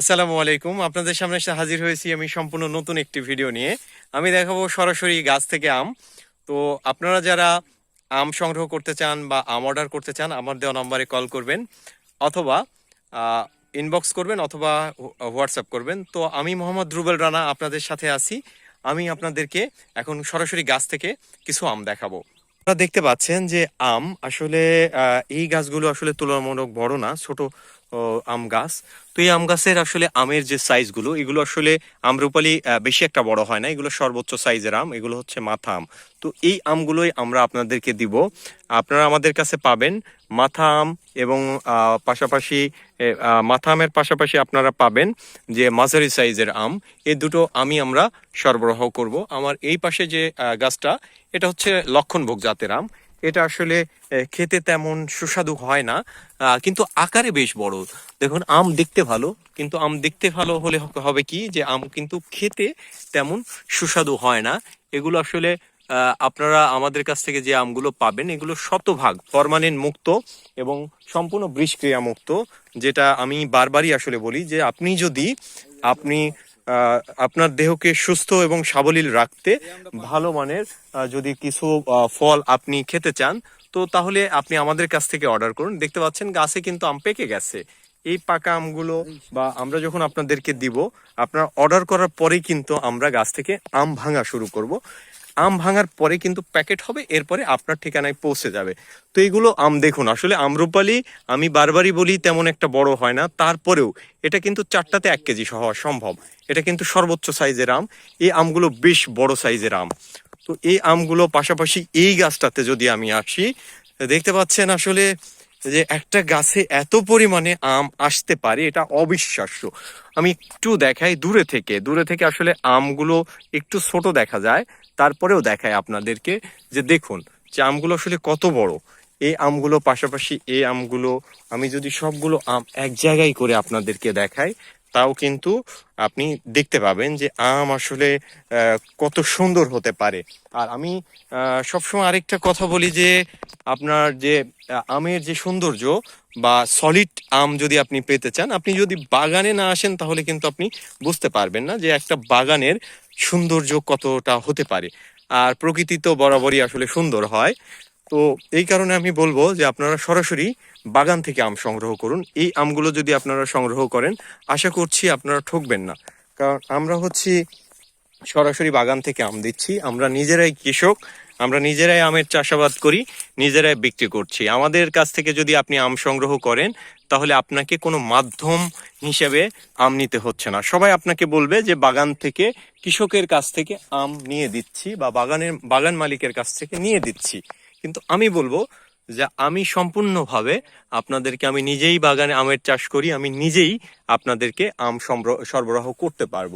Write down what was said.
আসসালামু আলাইকুম। আপনাদের সামনে এসে হাজির হয়েছি আমি সম্পূর্ণ নতুন একটি ভিডিও নিয়ে। আমি দেখাবো সরাসরি গাছ থেকে আম। তো আপনারা যারা আম সংগ্রহ করতে চান বা আম অর্ডার করতে চান, আমার দেওয়া নম্বরে কল করবেন অথবা ইনবক্স করবেন অথবা হোয়াটসঅ্যাপ করবেন। তো আমি মোহাম্মদ রুবেল রানা আপনাদের সাথে আছি। আমি আপনাদেরকে এখন সরাসরি গাছ থেকে কিছু আম দেখাবো। আপনারা দেখতে পাচ্ছেন যে আম আসলে এই গাছগুলো আসলে তুলনামূলক বড় না, ছোট আম গাছ। তো এই আম গাছের আসলে আমের যে সাইজগুলো এগুলো আসলে আমরুপালি বেশি একটা বড় হয় না। এগুলো সর্বোচ্চ সাইজের আম, এগুলো হচ্ছে মাথা আম। তো এই আমগুলোই আমরা আপনাদেরকে দিব। আপনারা আমাদের কাছে পাবেন মাথা আম এবং পাশাপাশি মাথা আমের পাশাপাশি আপনারা পাবেন যে মাঝারি সাইজের আম। এই দুটো আমি আমরা সরবরাহ করব। আমার এই পাশে যে গাছটা, এটা হচ্ছে লক্ষণভোগ জাতের আম। এটা আসলে খেতে তেমন সুস্বাদু হয় না। কিন্তু আকারে বেশ বড়। দেখুন, আম দেখতে ভালো, কিন্তু আম দেখতে ভালো হলে হবে কি যে, আম কিন্তু খেতে তেমন সুস্বাদু হয় না। এগুলো আসলে আপনারা আমাদের কাছ থেকে যে আমগুলো পাবেন, এগুলো শতভাগ ফরমালিন মুক্ত এবং সম্পূর্ণ বিষক্রিয়া মুক্ত, যেটা আমি বারবারই আসলে বলি যে, আপনি যদি, আপনি আপনার দেহকে সুস্থ এবং সাবলীল রাখতে ভালো মানের যদি কিছু ফল আপনি খেতে চান, তো তাহলে আপনি আমাদের কাছ থেকে অর্ডার করুন। দেখতে পাচ্ছেন গাছে কিন্তু আম পেকে গেছে। এই পাকা আমগুলো বা আমরা যখন আপনাদেরকে দিব, আপনার অর্ডার করার পরেই কিন্তু আমরা গাছ থেকে আম ভাঙা শুরু করব। আম ভাঙার পরে কিন্তু প্যাকেট হবে, এরপরে আপনার ঠিকানায় পৌঁছে যাবে। তো এইগুলো আম দেখুন, আসলে আমরুপালি আমি বারবারই বলি তেমন একটা বড় হয় না, তারপরেও এটা কিন্তু চারটাতে এক কেজি হওয়া সম্ভব। এটা কিন্তু সর্বোচ্চ সাইজের আম, এই আমগুলো বেশ বড় সাইজের আম। তো এই আমগুলো পাশাপাশি এই গাছটাতে যদি আমি আসি, দেখতে পাচ্ছেন আসলে যে একটা গাছে এত পরিমাণে আম আসতে পারে, এটা অবিশ্বাস্য। আমি একটু দেখাই দূরে থেকে। দূরে থেকে আসলে আমগুলো একটু ছোট দেখা যায়, তারপরেও দেখায় আপনাদেরকে যে দেখুন, যে আমগুলো আসলে কত বড়। এই আমগুলো পাশাপাশি এই আমগুলো, আমি যদি সবগুলো আম এক জায়গায় করে আপনাদেরকে দেখাই তাও কিন্তু আপনি দেখতে পাবেন যে আম আসলে কত সুন্দর হতে পারে। আর আমি সবসময় আরেকটা কথা বলি যে, আপনার যে আমের যে সৌন্দর্য বা সলিড আম যদি আপনি পেতে চান, আপনি যদি বাগানে না আসেন তাহলে কিন্তু আপনি বুঝতে পারবেন না যে একটা বাগানের সৌন্দর্য কতটা হতে পারে। আর প্রকৃতি তো বরাবরই আসলে সুন্দর হয়। তো এই কারণে আমি বলব যে আপনারা সরাসরি বাগান থেকে আম সংগ্রহ করুন। এই আমগুলো যদি আপনারা সংগ্রহ করেন, আশা করছি আপনারা ঠকবেন না। কারণ আমরা হচ্ছি সরাসরি বাগান থেকে আম দিচ্ছি। আমরা নিজেরাই কৃষক, আমরা নিজেরাই আমের চাষাবাদ করি, নিজেরাই বিক্রি করছি। আমাদের কাছ থেকে যদি আপনি আম সংগ্রহ করেন, তাহলে আপনাকে কোনো মাধ্যম হিসেবে আম নিতে হচ্ছে না। সবাই আপনাকে বলবে যে বাগান থেকে, কৃষকের কাছ থেকে আম নিয়ে দিচ্ছি বা বাগানের, বাগান মালিকের কাছ থেকে নিয়ে দিচ্ছি। কিন্তু আমি বলব যে আমি সম্পূর্ণভাবে আপনাদেরকে আমি নিজেই বাগানে আমের চাষ করি, আমি নিজেই আপনাদেরকে আম সরবরাহ করতে পারব।